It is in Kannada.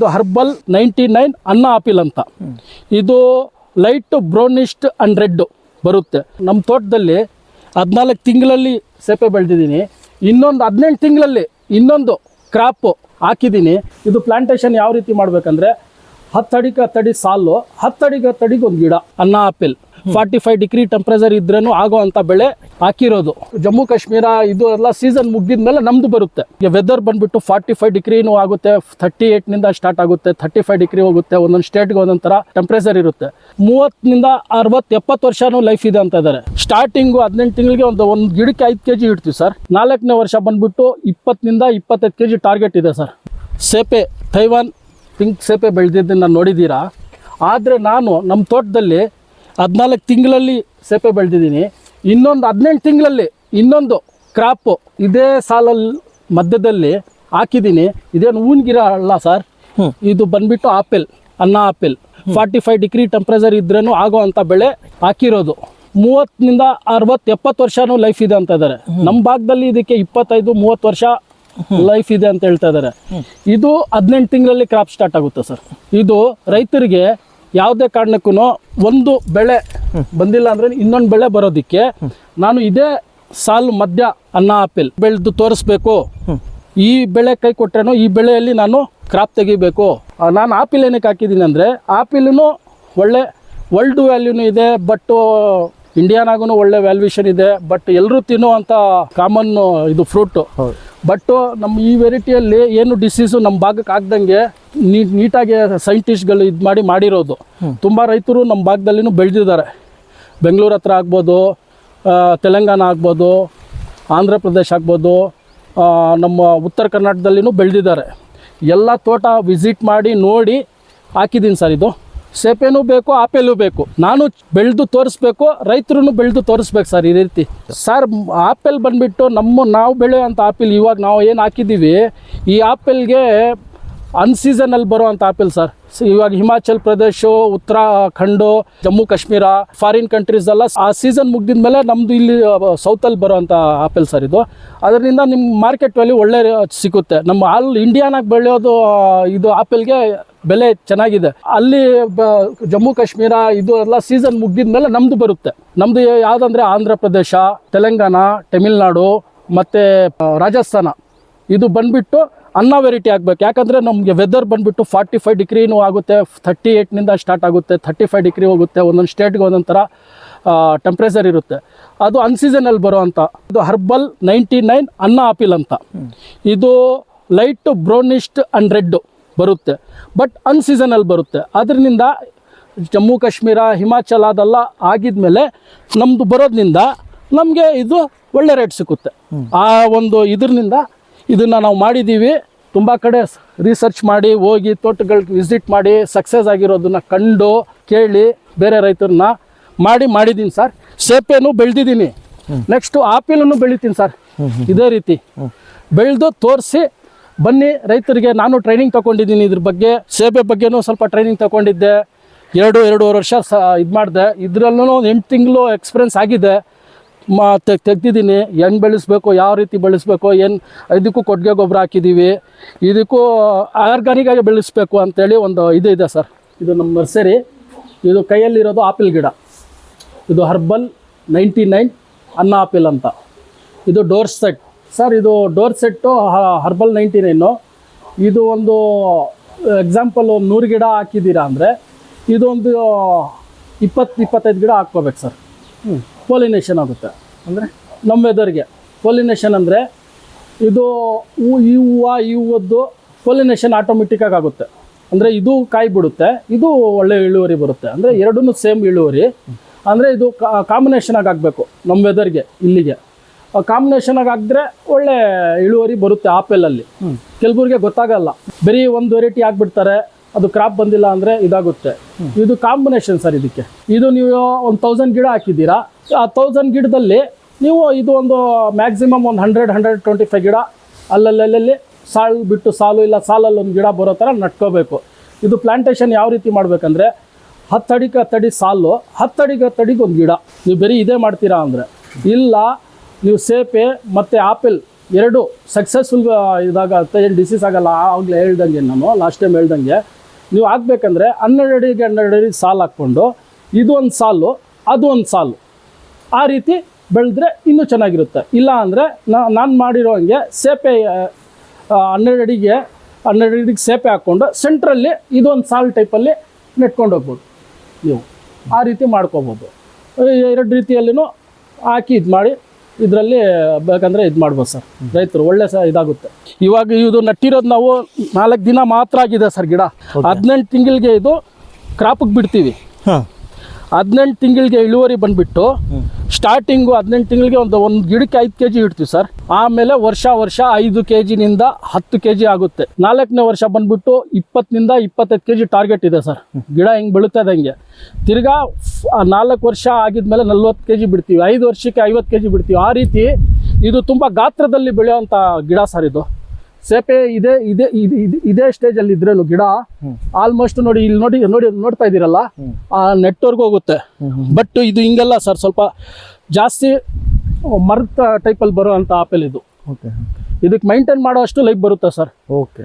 ಇದು ಹರ್ಬಲ್ ನೈಂಟಿ ನೈನ್ ಅನ್ನ ಆಪಿಲ್ ಅಂತ. ಇದು ಲೈಟ್ ಬ್ರೌನಿಸ್ಟ್ ಅಂಡ್ ರೆಡ್ ಬರುತ್ತೆ. ನಮ್ಮ ತೋಟದಲ್ಲಿ ಹದಿನಾಲ್ಕು ತಿಂಗಳಲ್ಲಿ ಸೇಪೆ ಬೆಳೆದಿದ್ದೀನಿ. ಇನ್ನೊಂದು ಹದಿನೆಂಟು ತಿಂಗಳಲ್ಲಿ ಇನ್ನೊಂದು ಕ್ರಾಪು ಹಾಕಿದ್ದೀನಿ. ಇದು ಪ್ಲಾಂಟೇಶನ್ ಯಾವ ರೀತಿ ಮಾಡ್ಬೇಕಂದ್ರೆ ಹತ್ತಡಿಗೆ ಹತ್ತಡಿ ಸಾಲು ಹತ್ತಡಿಗೆ ಹತ್ತಡಿಗೆ ಒಂದು ಗಿಡ, Anna apple. Forty five degree temperature ಇದ್ರೂ ಆಗೋ ಅಂತ ಬೆಳೆ ಹಾಕಿರೋದು. ಜಮ್ಮು ಕಾಶ್ಮೀರ ಇದು ಎಲ್ಲ ಸೀಸನ್ ಮುಗಿದ್ಮೇಲೆ ನಮ್ದು ಬರುತ್ತೆ. ವೆದರ್ ಬಂದ್ಬಿಟ್ಟು ಫಾರ್ಟಿ ಫೈವ್ ಡಿಗ್ರಿನೂ ಆಗುತ್ತೆ ಥರ್ಟಿ ಏಟ್ನಿಂದ ಸ್ಟಾರ್ಟ್ ಆಗುತ್ತೆ ಥರ್ಟಿ ಫೈವ್ ಡಿಗ್ರಿ ಹೋಗುತ್ತೆ, ಒಂದೊಂದು ಸ್ಟೇಟ್ಗೆ ಒಂದೊಂದು ಥರ ಟೆಂಪ್ರೇಚರ್ ಇರುತ್ತೆ. ಮೂವತ್ತರಿಂದ ಅರವತ್ತು, ಎಪ್ಪತ್ತು ವರ್ಷನೂ ಲೈಫ್ ಇದೆ ಅಂತ ಇದ್ದಾರೆ ಸ್ಟಾರ್ಟಿಂಗು ಹದಿನೆಂಟು ತಿಂಗಳಿಗೆ ಒಂದು ಒಂದು ಗಿಡಕ್ಕೆ ಐದು ಕೆ ಜಿ ಇಡ್ತೀವಿ ಸರ್ ನಾಲ್ಕನೇ ವರ್ಷ ಬಂದ್ಬಿಟ್ಟು ಇಪ್ಪತ್ತರಿಂದ ಇಪ್ಪತ್ತೈದು ಕೆ ಜಿ ಟಾರ್ಗೆಟ್ ಇದೆ ಸರ್ ಸೇಪೆ ತೈವಾನ್ ಪಿಂಕ್ ಸೇಪೆ ಬೆಳೆದಿದ್ದನ್ನು ನೋಡಿದ್ದೀರಾ? ಆದರೆ ನಾನು ನಮ್ಮ ತೋಟದಲ್ಲಿ ಹದಿನಾಲ್ಕು ತಿಂಗಳಲ್ಲಿ ಸೇಪೆ ಬೆಳೆದಿದ್ದೀನಿ. ಇನ್ನೊಂದು ಹದಿನೆಂಟು ತಿಂಗಳಲ್ಲಿ ಇನ್ನೊಂದು ಕ್ರಾಪು ಇದೇ ಸಾಲಲ್ಲಿ ಮಧ್ಯದಲ್ಲಿ ಹಾಕಿದ್ದೀನಿ. ಇದೇನು ಹೂವಿನ ಗಿಡ ಅಲ್ಲ ಸರ್? ಇದು ಬಂದ್ಬಿಟ್ಟು apple Anna apple. Forty five degree temperature ಇದ್ರೂ ಆಗೋ ಅಂತ ಬೆಳೆ ಹಾಕಿರೋದು. ಮೂವತ್ತರಿಂದ ಅರವತ್ತು ಎಪ್ಪತ್ತು ವರ್ಷನೂ ಲೈಫ್ ಇದೆ ಅಂತ ಇದ್ದಾರೆ ನಮ್ಮ ಭಾಗದಲ್ಲಿ ಇದಕ್ಕೆ ಇಪ್ಪತ್ತೈದು ಮೂವತ್ತು ವರ್ಷ ಲೈಫ್ ಇದೆ ಅಂತ ಹೇಳ್ತಾ ಇದ್ದಾರೆ ಇದು ಹದಿನೆಂಟು ತಿಂಗಳಲ್ಲಿ ಕ್ರಾಪ್ ಸ್ಟಾರ್ಟ್ ಆಗುತ್ತೆ ಸರ್. ಇದು ರೈತರಿಗೆ ಯಾವುದೇ ಕಾರಣಕ್ಕೂ ಒಂದು ಬೆಳೆ ಬಂದಿಲ್ಲ ಅಂದ್ರೆ ಇನ್ನೊಂದು ಬೆಳೆ ಬರೋದಕ್ಕೆ ನಾನು ಇದೇ ಸಾಲು ಮಧ್ಯ ಅನ್ನ ಆಪಲ್ ಬೆಳೆದು ತೋರಿಸ್ಬೇಕು. ಈ ಬೆಳೆ ಕೈ ಕೊಟ್ಟರೆನೋ ಈ ಬೆಳೆಯಲ್ಲಿ ನಾನು ಕ್ರಾಪ್ ತೆಗಿಬೇಕು. ನಾನು ಆಪಿಲ್ ಏನಕ್ಕೆ ಹಾಕಿದ್ದೀನಿ ಅಂದರೆ ಆಪಿಲ್ನು ಒಳ್ಳೆ ವರ್ಲ್ಡ್ ವ್ಯಾಲ್ಯೂನು ಇದೆ ಬಟ್ ಇಂಡಿಯಾನಾಗೂ ಒಳ್ಳೆ ವ್ಯಾಲ್ಯೂಷನ್ ಇದೆ ಬಟ್ ಎಲ್ಲರೂ ತಿನ್ನುವಂಥ ಕಾಮನ್ ಇದು ಫ್ರೂಟು ಬಟ್ ನಮ್ಮ ಈ ವೆರೈಟಿಯಲ್ಲಿ ಏನು ಡಿಸೀಸು ನಮ್ಮ ಭಾಗಕ್ಕೆ ಆಗ್ದಂಗೆ ನೀಟ್ ನೀಟಾಗಿ ಸೈಂಟಿಸ್ಟ್ಗಳು ಇದು ಮಾಡಿ ಮಾಡಿರೋದು. ತುಂಬ ರೈತರು ನಮ್ಮ ಭಾಗದಲ್ಲಿನೂ ಬೆಳೆದಿದ್ದಾರೆ. ಬೆಂಗಳೂರು ಹತ್ರ ಆಗ್ಬೋದು ತೆಲಂಗಾಣ ಆಗ್ಬೋದು ಆಂಧ್ರ ಪ್ರದೇಶ ಆಗ್ಬೋದು ನಮ್ಮ ಉತ್ತರ ಕರ್ನಾಟಕದಲ್ಲಿನೂ ಬೆಳೆದಿದ್ದಾರೆ. ಎಲ್ಲ ತೋಟ ವಿಸಿಟ್ ಮಾಡಿ ನೋಡಿ ಹಾಕಿದ್ದೀನಿ ಸರ್ ಇದು. ಸೇಪೆನೂ ಬೇಕು, ಆಪೆಲೂ ಬೇಕು. ನಾನು ಬೆಳೆದು ತೋರಿಸ್ಬೇಕು ರೈತರು ಬೆಳೆದು ತೋರಿಸ್ಬೇಕು ಸರ್ ಈ ರೀತಿ. ಸರ್, ಆಪೆಲ್ ಬಂದುಬಿಟ್ಟು ನಮ್ಮ ನಾವು ಬೆಳೆಯೋಂಥ ಆಪಲ್ ಇವಾಗ ನಾವು ಏನು ಹಾಕಿದ್ದೀವಿ, ಈ ಆಪೆಲ್ಗೆ ಅನ್ಸೀಸನಲ್ಲಿ ಬರುವಂಥ ಆಪಲ್ ಸರ್. ಇವಾಗ ಹಿಮಾಚಲ್ ಪ್ರದೇಶ ಉತ್ತರಾಖಂಡು ಜಮ್ಮು ಕಾಶ್ಮೀರ ಫಾರಿನ್ ಕಂಟ್ರೀಸ್ ಎಲ್ಲ ಆ ಸೀಸನ್ ಮುಗ್ದಿದ ಮೇಲೆ ನಮ್ಮದು ಇಲ್ಲಿ ಸೌತಲ್ಲಿ ಬರುವಂಥ ಆಪಲ್ ಸರ್ ಇದು. ಅದರಿಂದ ನಿಮ್ಮ ಮಾರ್ಕೆಟ್ ವ್ಯಾಲ್ಯೂ ಒಳ್ಳೆ ಸಿಗುತ್ತೆ. ನಮ್ಮ ಆಲ್ ಇಂಡಿಯಾನಾಗ ಬೆಳೆಯೋದು ಇದು ಆಪಲ್ಗೆ ಬೆಲೆ ಚೆನ್ನಾಗಿದೆ. ಅಲ್ಲಿ ಜಮ್ಮು ಕಾಶ್ಮೀರ ಇದು ಎಲ್ಲ ಸೀಸನ್ ಮುಗ್ದಿದ ಮೇಲೆ ನಮ್ಮದು ಬರುತ್ತೆ. ನಮ್ಮದು ಯಾವುದಂದ್ರೆ ಆಂಧ್ರ ಪ್ರದೇಶ ತೆಲಂಗಾಣ ತಮಿಳ್ನಾಡು ಮತ್ತು ರಾಜಸ್ಥಾನ. ಇದು ಬಂದ್ಬಿಟ್ಟು ಅನ್ನ ವೆರೈಟಿ ಆಗಬೇಕು. ಯಾಕಂದರೆ ನಮಗೆ ವೆದರ್ ಬಂದ್ಬಿಟ್ಟು ಫಾರ್ಟಿ ಫೈವ್ ಡಿಗ್ರಿನೂ ಆಗುತ್ತೆ ಥರ್ಟಿ ಏಟ್ನಿಂದ ಸ್ಟಾರ್ಟ್ ಆಗುತ್ತೆ ಥರ್ಟಿ ಫೈವ್ ಡಿಗ್ರಿ ಹೋಗುತ್ತೆ ಒಂದೊಂದು ಸ್ಟೇಟ್ಗೆ ಒಂದೊಂದು ಥರ ಟೆಂಪ್ರೇಚರ್ ಇರುತ್ತೆ. ಅದು ಅನ್ಸೀಸನಲ್ಲಿ ಬರುವಂಥ ಇದು ಹರ್ಬಲ್ ನೈಂಟಿ ನೈನ್ ಅನ್ನ ಆಪಿಲ್ ಅಂತ. ಇದು ಲೈಟ್ ಬ್ರೌನಿಸ್ಟ್ ಆ್ಯಂಡ್ ರೆಡ್ ಬರುತ್ತೆ. ಬಟ್ ಅನ್ಸೀಸನಲ್ಲಿ ಬರುತ್ತೆ. ಅದರಿಂದ ಜಮ್ಮು ಕಾಶ್ಮೀರ ಹಿಮಾಚಲ ಅದೆಲ್ಲ ಆಗಿದ್ಮೇಲೆ ನಮ್ಮದು ಬರೋದ್ರಿಂದ ನಮಗೆ ಇದು ಒಳ್ಳೆ ರೇಟ್ ಸಿಗುತ್ತೆ. ಆ ಒಂದು ಇದರಿಂದ ಇದನ್ನು ನಾವು ಮಾಡಿದ್ದೀವಿ. ತುಂಬ ಕಡೆ ರಿಸರ್ಚ್ ಮಾಡಿ ಹೋಗಿ ತೋಟಗಳಿಗೆ ವಿಸಿಟ್ ಮಾಡಿ ಸಕ್ಸಸ್ ಆಗಿರೋದನ್ನ ಕಂಡು ಕೇಳಿ ಬೇರೆ ರೈತರನ್ನ ಮಾಡಿ ಮಾಡಿದ್ದೀನಿ ಸರ್ ಸೇಪೆನೂ ಬೆಳೆದಿದ್ದೀನಿ ನೆಕ್ಸ್ಟು ಆಪಿಲನ್ನು ಬೆಳಿತೀನಿ ಸರ್ ಇದೇ ರೀತಿ. ಬೆಳೆದು ತೋರಿಸಿ ಬನ್ನಿ, ರೈತರಿಗೆ ನಾನು ಟ್ರೈನಿಂಗ್ ತಗೊಂಡಿದ್ದೀನಿ ಇದ್ರ ಬಗ್ಗೆ. ಸೇಬೆ ಬಗ್ಗೆನೂ ಸ್ವಲ್ಪ ಟ್ರೈನಿಂಗ್ ತಗೊಂಡಿದ್ದೆ. ಎರಡು, ಎರಡೂವರೆ ವರ್ಷ ಸ, ಇದು ಮಾಡಿದೆ. ಇದರಲ್ಲೂ ಒಂದು ಎಂಟು ತಿಂಗಳು ಎಕ್ಸ್ಪೀರಿಯನ್ಸ್ ಆಗಿದೆ. ಮಾ ತೆಗ್ದಿದ್ದೀನಿ. ಹೆಂಗೆ ಬೆಳೆಸ್ಬೇಕು, ಯಾವ ರೀತಿ ಬೆಳೆಸ್ಬೇಕು, ಏನು, ಇದಕ್ಕೂ ಕೊಟ್ಟಿಗೆ ಗೊಬ್ಬರ ಹಾಕಿದ್ದೀವಿ ಇದಕ್ಕೂ ಆರ್ಗಾನಿಕಾಗಿ ಬೆಳೆಸ್ಬೇಕು ಅಂತೇಳಿ ಒಂದು ಇದು ಇದೆ ಸರ್. ಇದು ನಮ್ಮ ನರ್ಸರಿ. ಇದು ಕೈಯಲ್ಲಿರೋದು ಆಪಿಲ್ ಗಿಡ. ಇದು ಹರ್ಬಲ್ ನೈಂಟಿ ನೈನ್ ಅನ್ನ ಆಪಿಲ್ ಅಂತ. ಇದು ಡೋರ್ ಸೆಟ್ ಸರ್ ಇದು Dorsett herbal ninety nine ಇದು ಒಂದು ಎಕ್ಸಾಂಪಲ್ ಒಂದು ನೂರು ಗಿಡ ಹಾಕಿದ್ದೀರಾ ಅಂದರೆ ಇದೊಂದು ಇಪ್ಪತ್ತು ಇಪ್ಪತ್ತೈದು ಗಿಡ ಹಾಕ್ಕೋಬೇಕು ಸರ್ ಹ್ಞೂ ಪೋಲಿನೇಷನ್ ಆಗುತ್ತೆ. ಅಂದರೆ? ನಮ್ಮ ವೆದರ್ಗೆ ಪೋಲಿನೇಷನ್ ಅಂದರೆ ಇದು ಹೂ ಈ ಹೂವು ಈ ಹೂವದ್ದು ಪೋಲಿನೇಷನ್ ಆಟೋಮೆಟಿಕ್ಕಾಗಿ ಆಗುತ್ತೆ. ಅಂದರೆ ಇದು ಕಾಯಿ ಬಿಡುತ್ತೆ ಇದು ಒಳ್ಳೆ ಇಳುವರಿ ಬರುತ್ತೆ. ಅಂದರೆ ಎರಡೂ ಸೇಮ್ ಇಳುವರಿ. ಅಂದರೆ ಇದು ಕಾಂಬಿನೇಷನ್ ಆಗಿ ಆಗಬೇಕು ನಮ್ಮ ವೆದರ್ಗೆ ಇಲ್ಲಿಗೆ. ಕಾಂಬಿನೇಷನ್ ಆಗಿ ಆಗಿದ್ರೆ ಒಳ್ಳೆ ಇಳುವರಿ ಬರುತ್ತೆ ಆಪೆಲಲ್ಲಿ ಕೆಲವ್ರಿಗೆ ಗೊತ್ತಾಗಲ್ಲ. ಬರೀ ಒಂದು ವೆರೈಟಿ ಹಾಕ್ಬಿಡ್ತಾರೆ ಅದು ಕ್ರಾಪ್ ಬಂದಿಲ್ಲ ಅಂದರೆ ಇದಾಗುತ್ತೆ. ಇದು ಕಾಂಬಿನೇಷನ್ ಸರ್ ಇದಕ್ಕೆ. ಇದು ನೀವು ಒಂದು ತೌಸಂಡ್ ಗಿಡ ಹಾಕಿದ್ದೀರಾ ಆ ತೌಸಂಡ್ ಗಿಡದಲ್ಲಿ ನೀವು ಇದು ಒಂದು ಮ್ಯಾಕ್ಸಿಮಮ್ ಒಂದು ಹಂಡ್ರೆಡ್ ಹಂಡ್ರೆಡ್ ಟ್ವೆಂಟಿ ಫೈವ್ ಗಿಡ ಅಲ್ಲಲ್ಲಲ್ಲಿ ಸಾಲು ಬಿಟ್ಟು ಸಾಲು ಇಲ್ಲ ಸಾಲಲ್ಲಿ ಒಂದು ಗಿಡ ಬರೋ ಥರ ನಟ್ಕೋಬೇಕು ಇದು ಪ್ಲಾಂಟೇಶನ್ ಯಾವ ರೀತಿ ಮಾಡಬೇಕಂದ್ರೆ ಹತ್ತಡಿಗೆ ಹತ್ತಡಿ ಸಾಲು ಹತ್ತಡಿಗೆ ಹತ್ತಡಿಗೆ ಒಂದು ಗಿಡ. ನೀವು ಬರೀ ಇದೇ ಮಾಡ್ತೀರಾ ಅಂದರೆ. ಇಲ್ಲ ನೀವು ಸೇಪೆ ಮತ್ತು ಆಪಲ್ ಎರಡು ಸಕ್ಸಸ್ಫುಲ್ ಇದಾಗುತ್ತೆ ಏನು ಡಿಸೀಸ್ ಆಗಲ್ಲ ಆಗಲೇ ಹೇಳ್ದಂಗೆ ನಾನು ಲಾಸ್ಟ್ ಟೈಮ್ ಹೇಳ್ದಂಗೆ. ನೀವು ಆಗಬೇಕಂದ್ರೆ ಹನ್ನೆರಡು ಅಡಿಗೆ ಹನ್ನೆರಡು ಅಡಿ ಸಾಲು ಹಾಕ್ಕೊಂಡು ಇದು ಒಂದು ಸಾಲು ಅದು ಒಂದು ಸಾಲು. ಆ ರೀತಿ ಬೆಳೆದ್ರೆ ಇನ್ನೂ ಚೆನ್ನಾಗಿರುತ್ತೆ. ಇಲ್ಲ ಅಂದರೆ ನಾನು ಮಾಡಿರೋ ಹಂಗೆ ಸೇಪೆ ಹನ್ನೆರಡು ಅಡಿಗೆ ಹನ್ನೆರಡು ಅಡಿಗೆ ಸೇಪೆ ಹಾಕ್ಕೊಂಡು ಸೆಂಟ್ರಲ್ಲಿ ಇದೊಂದು ಸಾಲು ಟೈಪಲ್ಲಿ ನೆಟ್ಕೊಂಡು ಹೋಗ್ಬೋದು ನೀವು. ಆ ರೀತಿ ಮಾಡ್ಕೋಬೋದು. ಎರಡು ರೀತಿಯಲ್ಲಿನೂ ಹಾಕಿ ಇದು ಮಾಡಿ ಇದರಲ್ಲಿ ಬೇಕಂದರೆ ಇದು ಮಾಡ್ಬೋದು ಸರ್. ರೈತರು ಒಳ್ಳೆ ಸಹ ಇದಾಗುತ್ತೆ. ಇವಾಗ ಇದು ನಟ್ಟಿರೋದು ನಾವು ನಾಲ್ಕು ದಿನ ಮಾತ್ರ ಆಗಿದೆ ಸರ್ ಗಿಡ. ಹದಿನೆಂಟು ತಿಂಗಳಿಗೆ ಇದು ಕ್ರಾಪಿಗೆ ಬಿಡ್ತೀವಿ. ಹಾಂ. ಹದಿನೆಂಟು ತಿಂಗಳಿಗೆ ಇಳುವರಿ ಬಂದ್ಬಿಟ್ಟು ಸ್ಟಾರ್ಟಿಂಗು ಹದಿನೆಂಟು ತಿಂಗಳಿಗೆ ಒಂದು ಒಂದು ಗಿಡಕ್ಕೆ ಐದು ಕೆ ಜಿ ಇಡ್ತೀವಿ ಸರ್. ಆಮೇಲೆ ವರ್ಷ ವರ್ಷ ಐದು ಕೆ ಜಿನಿಂದ ಹತ್ತು ಕೆ ಜಿ ಆಗುತ್ತೆ. ನಾಲ್ಕನೇ ವರ್ಷ ಬಂದ್ಬಿಟ್ಟು ಇಪ್ಪತ್ತರಿಂದ ಇಪ್ಪತ್ತೈದು ಕೆ ಜಿ ಟಾರ್ಗೆಟ್ ಇದೆ ಸರ್. ಗಿಡ ಹೆಂಗೆ ಇದೆ ಹಂಗೆ. ತಿರ್ಗಾ ನಾಲ್ಕು ವರ್ಷ ಆಗಿದ್ಮೇಲೆ ನಲ್ವತ್ತು ಕೆ ಜಿ ಬಿಡ್ತೀವಿ. ಐದು ವರ್ಷಕ್ಕೆ ಐವತ್ತು ಕೆ ಜಿ ಬಿಡ್ತೀವಿ. ಆ ರೀತಿ ಇದು ತುಂಬ ಗಾತ್ರದಲ್ಲಿ ಬೆಳೆಯುವಂಥ ಗಿಡ ಸರ್ ಇದು. ಸೇಪೆ ಇದೇ ಇದೇ ಇದೇ ಸ್ಟೇಜ್ ಅಲ್ಲಿ ಇದ್ರೇನು ಗಿಡ ಆಲ್ಮೋಸ್ಟ್ ನೋಡಿ ಇಲ್ಲಿ ನೋಡಿ ನೋಡಿ ನೋಡ್ತಾ ಇದ್ದೀರಲ್ಲ ಆ ನೆಟ್ವರ್ಕ್ ಹೋಗುತ್ತೆ. ಬಟ್ ಇದು ಹಿಂಗಲ್ಲ ಸರ್ ಸ್ವಲ್ಪ ಜಾಸ್ತಿ ಮರದ ಟೈಪಲ್ಲಿ ಬರುವಂಥ ಆಪಲ್ ಇದು. ಓಕೆ ಇದಕ್ಕೆ ಮೈಂಟೈನ್ ಮಾಡೋ ಅಷ್ಟು ಲೈಫ್ ಬರುತ್ತೆ ಸರ್ ಓಕೆ